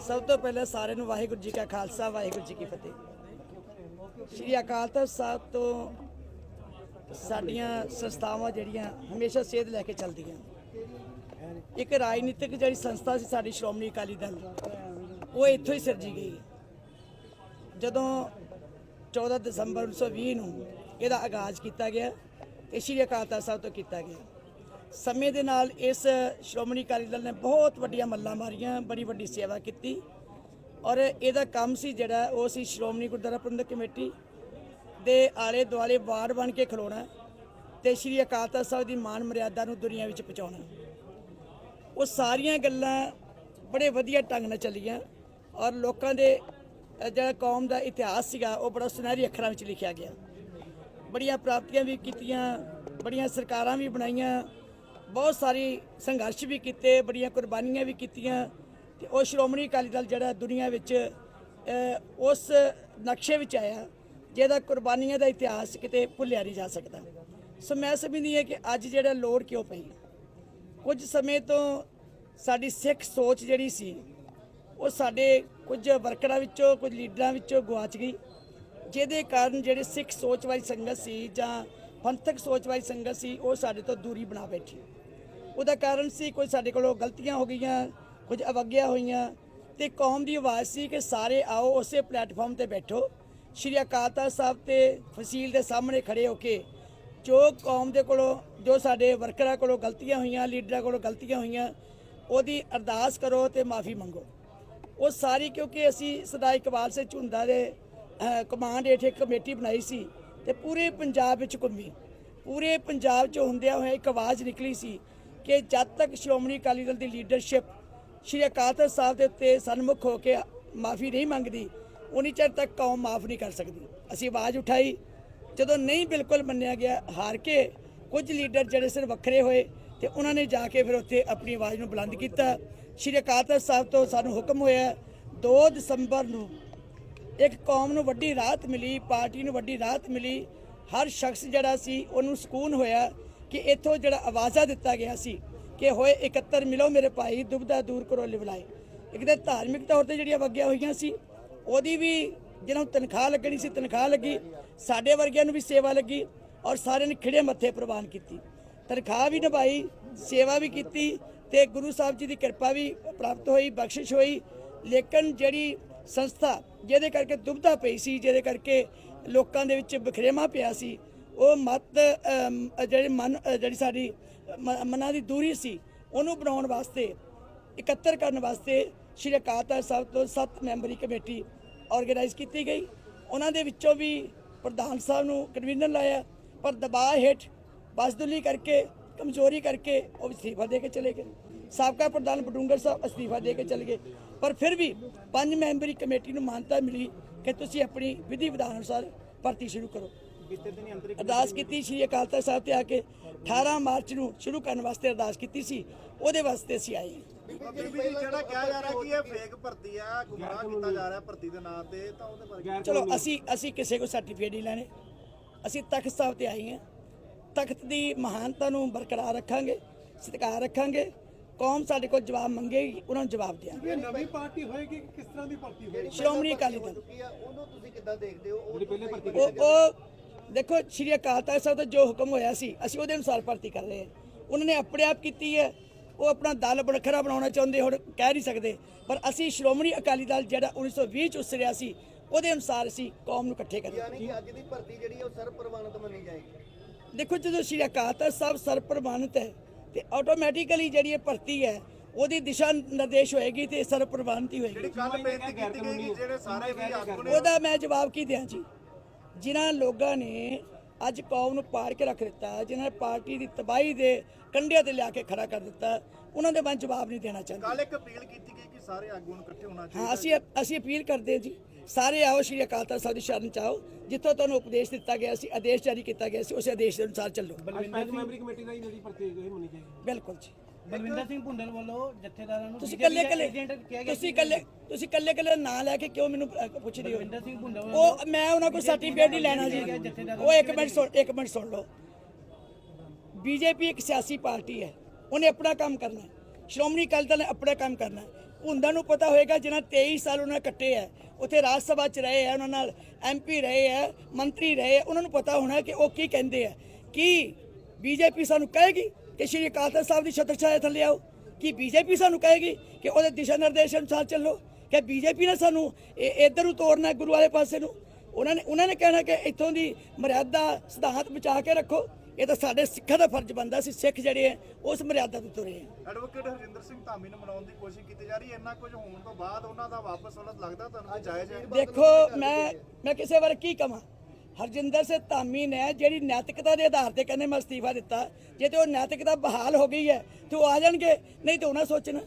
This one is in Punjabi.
ਸਭ ਤੋਂ ਪਹਿਲਾਂ ਸਾਰਿਆਂ ਨੂੰ ਵਾਹਿਗੁਰੂ ਜੀ ਕਾ ਖਾਲਸਾ, ਵਾਹਿਗੁਰੂ ਜੀ ਕੀ ਫਤਿਹ। ਸ਼੍ਰੀ ਅਕਾਲ ਤਖਤ ਸਾਹਿਬ ਤੋਂ ਸਾਡੀਆਂ ਸੰਸਥਾਵਾਂ ਜਿਹੜੀਆਂ ਹਮੇਸ਼ਾ ਸੇਧ ਲੈ ਕੇ ਚੱਲਦੀਆਂ। ਇੱਕ ਰਾਜਨੀਤਿਕ ਜਿਹੜੀ ਸੰਸਥਾ ਸੀ ਸਾਡੀ ਸ਼੍ਰੋਮਣੀ ਅਕਾਲੀ ਦਲ, ਉਹ ਇੱਥੋਂ ਹੀ ਸਿਰਜੀ ਗਈ। ਜਦੋਂ 14 ਦਸੰਬਰ 1920 ਨੂੰ ਇਹਦਾ ਆਗਾਜ਼ ਕੀਤਾ ਗਿਆ ਤੇ ਸ਼੍ਰੀ ਅਕਾਲ ਤਖਤ ਸਾਹਿਬ ਤੋਂ ਕੀਤਾ ਗਿਆ। ਸਮੇਂ ਦੇ ਨਾਲ ਇਸ ਸ਼੍ਰੋਮਣੀ ਅਕਾਲੀ ਦਲ ਨੇ ਬਹੁਤ ਵੱਡੀਆਂ ਮੱਲਾਂ ਮਾਰੀਆਂ, ਬੜੀ ਵੱਡੀ ਸੇਵਾ ਕੀਤੀ। ਔਰ ਇਹਦਾ ਕੰਮ ਸੀ ਜਿਹੜਾ, ਉਹ ਸੀ ਸ਼੍ਰੋਮਣੀ ਗੁਰਦੁਆਰਾ ਪ੍ਰਬੰਧਕ ਕਮੇਟੀ ਦੇ ਆਲੇ ਦੁਆਲੇ ਵਾਰਡ ਬਣ ਕੇ ਖਲੋਣਾ ਤੇ ਸ਼੍ਰੀ ਅਕਾਲ ਤਖਤ ਸਾਹਿਬ ਦੀ ਮਾਨ ਮਰਿਆਦਾ ਨੂੰ ਦੁਨੀਆ ਵਿੱਚ ਪਹੁੰਚਾਉਣਾ। ਉਹ ਸਾਰੀਆਂ ਗੱਲਾਂ ਬੜੇ ਵਧੀਆ ਢੰਗ ਨਾਲ ਚੱਲੀਆਂ ਔਰ ਲੋਕਾਂ ਦੇ ਜਿਹੜਾ ਕੌਮ ਦਾ ਇਤਿਹਾਸ ਸੀਗਾ, ਉਹ ਬੜਾ ਸੁਨਹਿਰੀ ਅੱਖਰਾਂ ਵਿੱਚ ਲਿਖਿਆ ਗਿਆ। ਬੜੀਆਂ ਪ੍ਰਾਪਤੀਆਂ ਵੀ ਕੀਤੀਆਂ, ਬੜੀਆਂ ਸਰਕਾਰਾਂ ਵੀ ਬਣਾਈਆਂ ਬਹੁਤ ਸਾਰੀ ਸੰਘਰਸ਼ ਵੀ ਕੀਤੇ, ਬੜੀਆਂ ਕੁਰਬਾਨੀਆਂ ਵੀ ਕੀਤੀਆਂ ਤੇ ਉਹ ਸ਼੍ਰੋਮਣੀ ਅਕਾਲੀ ਦਲ ਜਿਹੜਾ ਦੁਨੀਆ ਵਿੱਚ ਉਸ ਨਕਸ਼ੇ ਵਿੱਚ ਆਇਆ ਜਿਹਦਾ ਕੁਰਬਾਨੀਆਂ ਦਾ ਇਤਿਹਾਸ ਕਿਤੇ ਭੁੱਲਿਆ ਨਹੀਂ ਜਾ ਸਕਦਾ। ਸੋ ਮੈਂ ਸਮਝਦੀ ਹਾਂ ਕਿ ਅੱਜ ਜਿਹੜਾ ਲੋੜ ਕਿਉਂ ਪਈ ਕੁਝ ਸਮੇਂ ਤੋਂ ਸਾਡੀ ਸਿੱਖ ਸੋਚ ਜਿਹੜੀ ਸੀ, ਉਹ ਸਾਡੇ ਕੁਝ ਵਰਕਰਾਂ ਵਿੱਚੋਂ, ਕੁਝ ਲੀਡਰਾਂ ਵਿੱਚੋਂ ਗਵਾਚ ਗਈ, ਜਿਹਦੇ ਕਾਰਨ ਜਿਹੜੇ ਸਿੱਖ ਸੋਚ ਵਾਲੀ ਸੰਗਤ ਸੀ ਜਾਂ ਪੰਥਕ ਸੋਚ ਵਾਲੀ ਸੰਗਤ ਸੀ, ਉਹ ਸਾਡੇ ਤੋਂ ਦੂਰੀ ਬਣਾ ਬੈਠੀ। ਉਹਦਾ ਕਾਰਨ ਸੀ, ਕੋਈ ਸਾਡੇ ਕੋਲੋਂ ਗਲਤੀਆਂ ਹੋ ਗਈਆਂ, ਕੁਝ ਅਵੱਗਿਆ ਹੋਈਆਂ, ਤੇ ਕੌਮ ਦੀ ਆਵਾਜ਼ ਸੀ ਕਿ ਸਾਰੇ ਆਓ, ਉਸੇ ਪਲੇਟਫਾਰਮ ਤੇ ਬੈਠੋ। ਸ਼੍ਰੀ ਅਕਾਲ ਤਖਤ ਸਾਹਿਬ ਤੇ ਫਸੀਲ ਦੇ ਸਾਹਮਣੇ ਖੜੇ ਹੋ ਕੇ ਜੋ ਕੌਮ ਦੇ ਕੋਲੋਂ, ਜੋ ਸਾਡੇ ਵਰਕਰਾਂ ਕੋਲੋਂ ਗਲਤੀਆਂ ਹੋਈਆਂ, ਲੀਡਰਾਂ ਕੋਲੋਂ ਗਲਤੀਆਂ ਹੋਈਆਂ, ਉਹਦੀ ਅਰਦਾਸ ਕਰੋ ਤੇ ਮਾਫੀ ਮੰਗੋ। ਉਹ ਸਾਰੀ ਕਿਉਂਕਿ ਅਸੀਂ ਸਰਦਾਰ ਇਕਬਾਲ ਸਿੰਘ ਝੁੰਦਾ ਦੇ ਕਮਾਂਡ ਹੇਠ ਇੱਕ ਕਮੇਟੀ ਬਣਾਈ ਸੀ ਤੇ ਪੂਰੇ ਪੰਜਾਬ ਵਿੱਚ ਘੁੰਮੀ। ਪੂਰੇ ਪੰਜਾਬ 'ਚ ਹੁੰਦਿਆਂ ਹੋਇਆ ਇੱਕ ਆਵਾਜ਼ ਨਿਕਲੀ ਸੀ ਕਿ ਜਦ ਤੱਕ ਸ਼੍ਰੋਮਣੀ ਅਕਾਲੀ ਦਲ ਦੀ ਲੀਡਰਸ਼ਿਪ ਸ਼੍ਰੀ ਅਕਾਲ ਤਖਤ ਸਾਹਿਬ ਦੇ ਉੱਤੇ ਸਨਮੁਖ ਹੋ ਕੇ ਮਾਫੀ ਨਹੀਂ ਮੰਗਦੀ, ਉਨੀ ਚਿਰ ਤੱਕ ਕੌਮ ਮਾਫ ਨਹੀਂ ਕਰ ਸਕਦੀ। ਅਸੀਂ ਆਵਾਜ਼ ਉਠਾਈ। ਜਦੋਂ ਨਹੀਂ ਬਿਲਕੁਲ ਮੰਨਿਆ ਗਿਆ, ਹਾਰ ਕੇ ਕੁਝ ਲੀਡਰ ਜਿਹੜੇ ਸਿਰ ਵੱਖਰੇ ਹੋਏ ਤੇ ਉਹਨਾਂ ਨੇ ਜਾ ਕੇ ਫਿਰ ਉੱਥੇ ਆਪਣੀ ਆਵਾਜ਼ ਨੂੰ ਬੁਲੰਦ ਕੀਤਾ। ਸ਼੍ਰੀ ਅਕਾਲ ਤਖਤ ਸਾਹਿਬ ਤੋਂ ਸਾਨੂੰ ਹੁਕਮ ਹੋਇਆ 2 ਦਸੰਬਰ ਨੂੰ ਇੱਕ ਕੌਮ ਨੂੰ ਵੱਡੀ ਰਾਹਤ ਮਿਲੀ, ਪਾਰਟੀ ਨੂੰ ਵੱਡੀ ਰਾਹਤ ਮਿਲੀ। ਹਰ ਸ਼ਖਸ ਜਿਹੜਾ ਸੀ, ਉਹਨੂੰ ਸਕੂਨ ਹੋਇਆ ਕਿ ਇੱਥੋਂ ਜਿਹੜਾ ਆਵਾਜ਼ਾ ਦਿੱਤਾ ਗਿਆ ਸੀ ਕਿ ਹੋਏ 71 ਮਿਲੋ ਮੇਰੇ ਭਾਈ, ਦੁਬਦਾ ਦੂਰ ਕਰੋ ਲਿਵਲਾਏ ਇੱਕ ਤੇ ਧਾਰਮਿਕ ਤੌਰ ਤੇ ਜਿਹੜੀਆਂ ਵਗਿਆ ਹੋਈਆਂ ਸੀ, ਉਹਦੀ ਵੀ ਜਿਹਨਾਂ ਨੂੰ ਤਨਖਾਹ ਲੱਗਣੀ ਸੀ, ਤਨਖਾਹ ਲੱਗੀ। ਸਾਡੇ ਵਰਗਿਆਂ ਨੂੰ ਵੀ ਸੇਵਾ ਲੱਗੀ ਔਰ ਸਾਰਿਆਂ ਨੇ ਖਿੜੇ ਮੱਥੇ ਪ੍ਰਵਾਨ ਕੀਤੀ। ਤਨਖਾਹ ਵੀ ਨਿਭਾਈ, ਸੇਵਾ ਵੀ ਕੀਤੀ ਤੇ ਗੁਰੂ ਸਾਹਿਬ ਜੀ ਦੀ ਕਿਰਪਾ ਵੀ ਪ੍ਰਾਪਤ ਹੋਈ, ਬਖਸ਼ਿਸ਼ ਹੋਈ। ਲੇਕਿਨ ਜਿਹੜੀ ਸੰਸਥਾ ਜਿਹਦੇ ਕਰਕੇ ਦੁਬਧਾ ਪਈ ਸੀ, ਜਿਹਦੇ ਕਰਕੇ ਲੋਕਾਂ ਦੇ ਵਿੱਚ ਬਖਰੇਵਾ ਪਿਆ ਸੀ, ਉਹ ਮਤ ਜਿਹੜੇ ਮਨ, ਜਿਹੜੀ ਸਾਡੀ ਮ- ਮਨਾਂ ਦੀ ਦੂਰੀ ਸੀ, ਉਹਨੂੰ ਬਣਾਉਣ ਵਾਸਤੇ, ਇਕੱਤਰ ਕਰਨ ਵਾਸਤੇ ਸ਼੍ਰੀ ਅਕਾਲ ਤਖਤ ਸਾਹਿਬ ਤੋਂ ਸੱਤ ਮੈਂਬਰੀ ਕਮੇਟੀ ਆਰਗੇਨਾਈਜ਼ ਕੀਤੀ ਗਈ। ਉਹਨਾਂ ਦੇ ਵਿੱਚੋਂ ਵੀ ਪ੍ਰਧਾਨ ਸਾਹਿਬ ਨੂੰ ਕਨਵੀਨਰ ਲਾਇਆ, ਪਰ ਦਬਾਅ ਹੇਠ ਬਸਦੁਲੀ ਕਰਕੇ, ਕਮਜ਼ੋਰੀ ਕਰਕੇ ਉਹ ਅਸਤੀਫਾ ਦੇ ਕੇ ਚਲੇ ਗਏ। ਸਾਬਕਾ ਪ੍ਰਧਾਨ ਬਡੂੰਗਰ ਸਾਹਿਬ ਅਸਤੀਫਾ ਦੇ ਕੇ ਚਲੇ ਗਏ। ਪਰ ਫਿਰ ਵੀ ਪੰਜ ਮੈਂਬਰੀ ਕਮੇਟੀ ਨੂੰ ਮਾਨਤਾ ਮਿਲੀ ਕਿ ਤੁਸੀਂ ਆਪਣੀ ਵਿਧੀ ਵਿਧਾਨ ਅਨੁਸਾਰ ਭਰਤੀ ਸ਼ੁਰੂ ਕਰੋ। ਅਰਦਾਸ ਕੀਤੀ ਸ਼੍ਰੀ ਅਕਾਲ ਤਖਤ ਸਾਹਿਬ ਤੇ ਆ ਕੇ 18 ਮਾਰਚ ਨੂੰ ਸ਼ੁਰੂ ਕਰਨ ਵਾਸਤੇ ਅਰਦਾਸ ਕੀਤੀ ਸੀ। ਉਹਦੇ ਵਾਸਤੇ ਅਸੀਂ ਆਏ ਚਲੋ ਅਸੀਂ ਅਸੀਂ ਕਿਸੇ ਕੋ ਸਰਟੀਫਿਕੇਟ ਨਹੀਂ ਲੈਣੇ। ਅਸੀਂ ਤਖਤ ਸਾਹਿਬ ਤੇ ਆਏ ਹਾਂ। ਤਖਤ ਦੀ ਮਹਾਨਤਾ ਨੂੰ ਬਰਕਰਾਰ ਰੱਖਾਂਗੇ ਸਤਿਕਾਰ ਰੱਖਾਂਗੇ। ਕੌਮ ਸਾਡੇ ਕੋਲ ਜਵਾਬ ਮੰਗੇਗੀ ਉਹਨਾਂ ਨੂੰ ਜਵਾਬ ਦਿਆਂਗੇ। ਇਹ ਨਵੀਂ ਪਾਰਟੀ ਹੋਏਗੀ ਕਿ ਕਿਸ ਤਰ੍ਹਾਂ ਦੀ ਭਰਤੀ ਹੋਏਗੀ? ਸ਼੍ਰੋਮਣੀ ਅਕਾਲੀ ਦਲ। ਉਹਨੂੰ ਤੁਸੀਂ ਕਿੱਦਾਂ ਦੇਖਦੇ ਹੋ? ਉਹ ਪਹਿਲੇ ਭਰਤੀ ਉਹ ਉਹ ਦੇਖੋ ਸ਼੍ਰੀ ਅਕਾਲ ਤਖਤ ਸਾਹਿਬ ਤੋਂ ਜੋ ਹੁਕਮ ਹੋਇਆ ਸੀ ਅਸੀਂ ਉਹਦੇ ਅਨੁਸਾਰ ਭਰਤੀ ਕਰ ਰਹੇ ਹਾਂ। ਉਹਨਾਂ ਨੇ ਆਪਣੇ ਆਪ ਕੀਤੀ ਹੈ। ਉਹ ਆਪਣਾ ਦਲ ਵੱਖਰਾ ਬਣਾਉਣਾ ਚਾਹੁੰਦੇ ਹੁਣ ਕਹਿ ਨਹੀਂ ਸਕਦੇ। ਪਰ ਅਸੀਂ ਸ਼੍ਰੋਮਣੀ ਅਕਾਲੀ ਦਲ ਜਿਹੜਾ 1920 ਚ ਉਸਰਿਆ ਸੀ ਉਹਦੇ ਅਨੁਸਾਰ ਅਸੀਂ ਕੌਮ ਨੂੰ ਇਕੱਠੇ ਕਰਾਂਗੇ। ਯਾਨੀ ਕਿ ਅੱਜ ਦੀ ਭਰਤੀ ਜਿਹੜੀ ਹੈ ਉਹ ਸਰਵ ਪ੍ਰਵਾਨਿਤ ਮੰਨੀ ਜਾਏਗੀ। ਦੇਖੋ ਜਦੋਂ ਸ਼੍ਰੀ ਅਕਾਲ ਤਖਤ ਸਾਹਿਬ ਸਰਪ੍ਰਵਾਨਿਤ ਹੈ ਤੇ ਆਟੋਮੈਟਿਕਲੀ ਜਿਹੜੀ ਇਹ ਭਰਤੀ ਹੈ ਉਹਦੀ ਦਿਸ਼ਾ ਨਿਰਦੇਸ਼ ਹੋਏਗੀ ਤੇ ਸਰਪ੍ਰਵਾਨਿਤ ਹੋਏਗੀ। ਉਹਦਾ ਮੈਂ ਜਵਾਬ ਕੀ ਦਿਆਂ ਜੀ? ਜਿਨ੍ਹਾਂ ਲੋਕਾਂ ਨੇ ਅੱਜ ਕੌਮ ਨੂੰ ਪਾੜ ਕੇ ਰੱਖ ਦਿੱਤਾ ਜਿਨ੍ਹਾਂ ਨੇ ਪਾਰਟੀ ਦੀ ਤਬਾਹੀ ਦੇ ਕੰਢਿਆਂ ਤੇ ਲਿਆ ਕੇ ਖੜਾ ਕਰ ਦਿੱਤਾ ਉਹਨਾਂ ਦੇ ਮੈਂ ਜਵਾਬ ਨਹੀਂ ਦੇਣਾ ਚਾਹੁੰਦਾ। ਕੱਲ ਇੱਕ ਅਪੀਲ ਕੀਤੀ ਗਈ ਕਿ ਸਾਰੇ ਆਗੂਆਂ ਨੂੰ ਇਕੱਠੇ ਹੋਣਾ ਚਾਹੀਦਾ ਹਾਂ ਅਸੀਂ ਅਸੀਂ ਅਪੀਲ ਕਰਦੇ ਹਾਂ ਜੀ ਸਾਰੇ ਆਓ ਸ਼੍ਰੀ ਅਕਾਲ ਤਖਤ ਸਾਹਿਬ ਦੀ ਸ਼ਰਨ ਚ ਆਓ ਜਿੱਥੋਂ ਤੁਹਾਨੂੰ ਉਪਦੇਸ਼ ਦਿੱਤਾ ਗਿਆ ਸੀ ਆਦੇਸ਼ ਜਾਰੀ ਕੀਤਾ ਗਿਆ ਸੀ ਉਸੇ ਆਦੇਸ਼ ਦੇ ਅਨੁਸਾਰ ਚੱਲੋ। ਮੈਂਬਰੀ ਕਮੇਟੀ ਦਾ ਹੀ ਮੰਨੀ ਜਾਏਗੀ। ਬਿਲਕੁਲ ਜੀ। ਬਲਵਿੰਦਰ ਸਿੰਘ ਭੁੰਡਲ ਵੱਲੋਂ ਜਥੇਦਾਰਾਂ ਨੂੰ ਤੁਸੀਂ ਕੱਲੇ ਕੱਲੇ ਤੁਸੀਂ ਕੱਲੇ ਤੁਸੀਂ ਕੱਲੇ ਕੱਲੇ ਨਾਂ ਲੈ ਕੇ ਕਿਉਂ ਮੈਨੂੰ ਅਹ, ਪੁੱਛਦੇ ਹੋ? ਬਲਵਿੰਦਰ ਸਿੰਘ ਭੁੰਡਲ ਵੱਲੋਂ ਉਹ ਮੈਂ ਉਹਨਾਂ ਕੋਲ ਸਰਟੀਫਿਕੇਟ ਨਹੀਂ ਲੈਣਾ ਜੀ। ਉਹ ਇੱਕ ਮਿੰਟ ਸੁਣ ਇੱਕ ਮਿੰਟ ਸੁਣ ਲਓ। ਬੀਜੇਪੀ ਇੱਕ ਸਿਆਸੀ ਪਾਰਟੀ ਹੈ। ਉਹਨੇ ਆਪਣਾ ਕੰਮ ਕਰਨਾ ਸ਼੍ਰੋਮਣੀ ਅਕਾਲੀ ਦਲ ਨੇ ਆਪਣਾ ਕੰਮ ਕਰਨਾ ਭੁੰਦੜ ਨੂੰ ਪਤਾ ਹੋਏਗਾ ਜਿਨ੍ਹਾਂ 23 ਸਾਲ ਉਹਨਾਂ ਕੱਟੇ ਆ ਉੱਥੇ ਰਾਜ ਸਭਾ ਚ ਰਹੇ ਆ ਉਹਨਾਂ ਨਾਲ ਐਮਪੀ ਰਹੇ ਆ ਮੰਤਰੀ ਰਹੇ ਆ ਉਹਨਾਂ ਨੂੰ ਪਤਾ ਹੋਣਾ ਕਿ ਉਹ ਕੀ ਕਹਿੰਦੇ ਆ ਕੀ ਬੀਜੇਪੀ ਸਾਨੂੰ ਕਹੇਗੀ? ਕਿ ਸ਼੍ਰੀ ਅਕਾਲ ਤਖਤ ਸਾਹਿਬ ਦੀ ਛਤਰ ਛਾਇਆ ਥੱਲੇ ਆਓ ਕੀ ਬੀਜੇਪੀ ਸਾਨੂੰ ਕਹੇਗੀ ਕਿ ਉਹਦੇ ਦਿਸ਼ਾ ਨਿਰਦੇਸ਼ ਅਨੁਸਾਰ ਚੱਲੋ ਕਿ ਬੀਜੇਪੀ ਨੇ ਸਾਨੂੰ ਇੱਧਰ ਨੂੰ ਤੋਰਨਾ ਹੈ ਗੁਰੂ ਵਾਲੇ ਪਾਸੇ ਨੂੰ। ਉਹਨਾਂ ਨੇ ਉਹਨਾਂ ਨੇ ਕਹਿਣਾ ਕਿ ਇੱਥੋਂ ਦੀ ਮਰਿਆਦਾ ਸਿਧਾਂਤ ਬਚਾ ਕੇ ਰੱਖੋ। ਇਹ ਤਾਂ ਸਾਡੇ ਸਿੱਖਾਂ ਦਾ ਫਰਜ਼ ਬਣਦਾ ਸੀ ਸਿੱਖ ਜਿਹੜੇ ਆ ਉਸ ਮਰਿਆਦਾ ਤੋਂ ਤੁਰੇ ਆ ਐਡਵੋਕੇਟ ਹਰਜਿੰਦਰ ਸਿੰਘ ਧਾਮੀ ਨੂੰ ਮਨਾਉਣ ਦੀ ਕੋਸ਼ਿਸ਼ ਕੀਤੀ ਜਾ ਰਹੀ ਹੈ। ਇੰਨਾ ਕੁਝ ਹੋਣ ਤੋਂ ਬਾਅਦ ਉਹਨਾਂ ਦਾ ਵਾਪਸ ਵਲਤ ਲੱਗਦਾ ਤੁਹਾਨੂੰ ਜਾਇਜ਼ ਹੈ? ਦੇਖੋ ਮੈਂ ਮੈਂ ਕਿਸੇ ਬਾਰੇ ਕੀ ਕਵਾਂ? ਹਰਜਿੰਦਰ ਸਿੰਘ ਧਾਮੀ ਨੇ ਜਿਹੜੀ ਨੈਤਿਕਤਾ ਦੇ ਆਧਾਰ ਤੇ ਕਹਿੰਦੇ ਮੈਂ ਅਸਤੀਫਾ ਦਿੱਤਾ, ਜੇ ਤੇ ਉਹ ਨੈਤਿਕਤਾ ਬਹਾਲ ਹੋ ਗਈ ਹੈ, ਤੇ ਉਹ ਆ ਜਾਣਗੇ? ਨਹੀਂ ਤੇ ਉਹਨਾਂ ਸੋਚਣਾ।